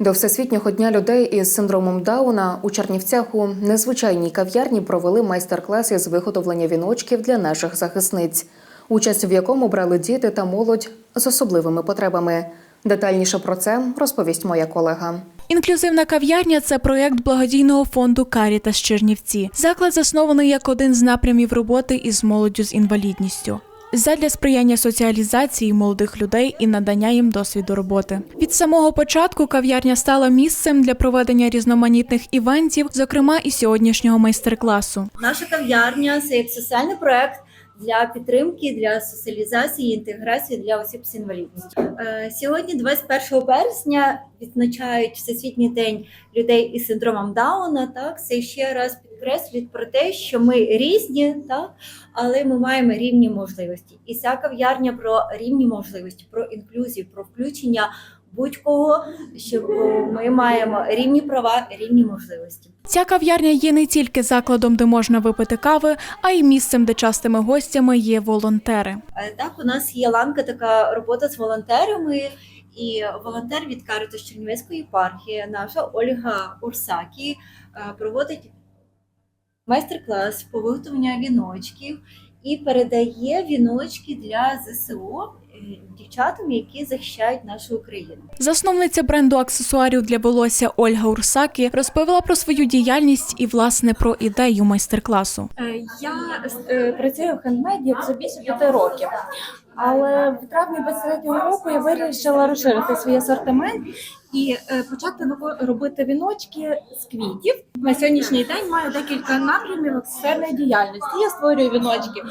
До Всесвітнього дня людей із синдромом Дауна у Чернівцях у незвичайній кав'ярні провели майстер-клас із виготовлення віночків для наших захисниць, участь в якому брали діти та молодь з особливими потребами. Детальніше про це розповість моя колега. Інклюзивна кав'ярня це проєкт благодійного фонду Карітас Чернівці. Заклад заснований як один з напрямів роботи із молоддю з інвалідністю. Задля сприяння соціалізації молодих людей і надання їм досвіду роботи. Від самого початку кав'ярня стала місцем для проведення різноманітних івентів, зокрема і сьогоднішнього майстер-класу. Наша кав'ярня це як соціальний проект для підтримки, для соціалізації, інтеграції для осіб з інвалідністю. Е, Сьогодні, 21 березня, відзначають Всесвітній день людей із синдромом Дауна. Так, це ще раз підкреслює про те, що ми різні, так, але ми маємо рівні можливості. І ця кав'ярня про рівні можливості, про інклюзію, про включення будь-кого, щоб ми маємо рівні права, рівні можливості. Ця кав'ярня є не тільки закладом, де можна випити кави, а й місцем, де частими гостями є волонтери. Е, Так, у нас є ланка така робота з волонтерами, і волонтер від Каритас Чернівецької єпархії, наша Ольга Урсакі, е, проводить майстер-клас по виготовленню віночків і передає віночки для ЗСУ е, дівчатам, які захищають нашу Україну. Засновниця бренду аксесуарів для волосся Ольга Урсакі розповіла про свою діяльність і власне про ідею майстер-класу. Е, Я е, працюю в хендмеді вже більше п'яти років. Але в травні 23-го року я вирішила розширити свій асортимент і е, почати робити віночки з квітів. На сьогоднішній день маю декілька напрямів аксесуарної діяльності. Я створюю віночки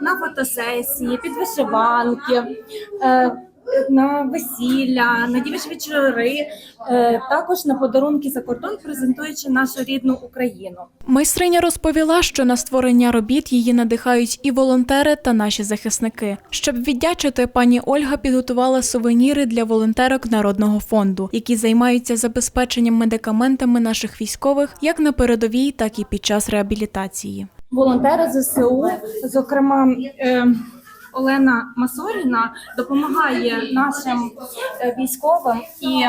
на фотосесії, під вишиванки. На весілля, на дівчі вечори, е, також на подарунки за кордон, презентуючи нашу рідну Україну. Майстриня розповіла, що на створення робіт її надихають і волонтери та наші захисники. Щоб віддячити, пані Ольга підготувала сувеніри для волонтерок народного фонду, які займаються забезпеченням медикаментами наших військових як на передовій, так і під час реабілітації. волонтери ЗСУ, зокрема. Е, Олена Масоріна допомагає нашим е, військовим, і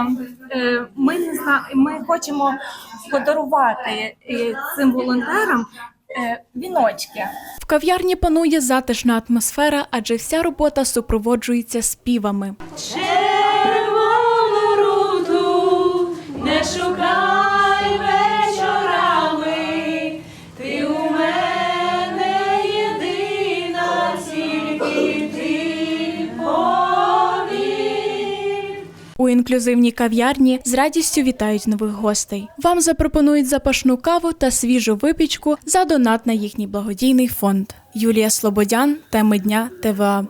е, ми не зна... ми хочемо подарувати е, цим волонтерам віночки. В кав'ярні панує затишна атмосфера, адже вся робота супроводжується співами. Інклюзивній кав'ярні з радістю вітають нових гостей. Вам запропонують запашну каву та свіжу випічку за донат на їхній благодійний фонд. Юлія Слободян, теми дня ТВА.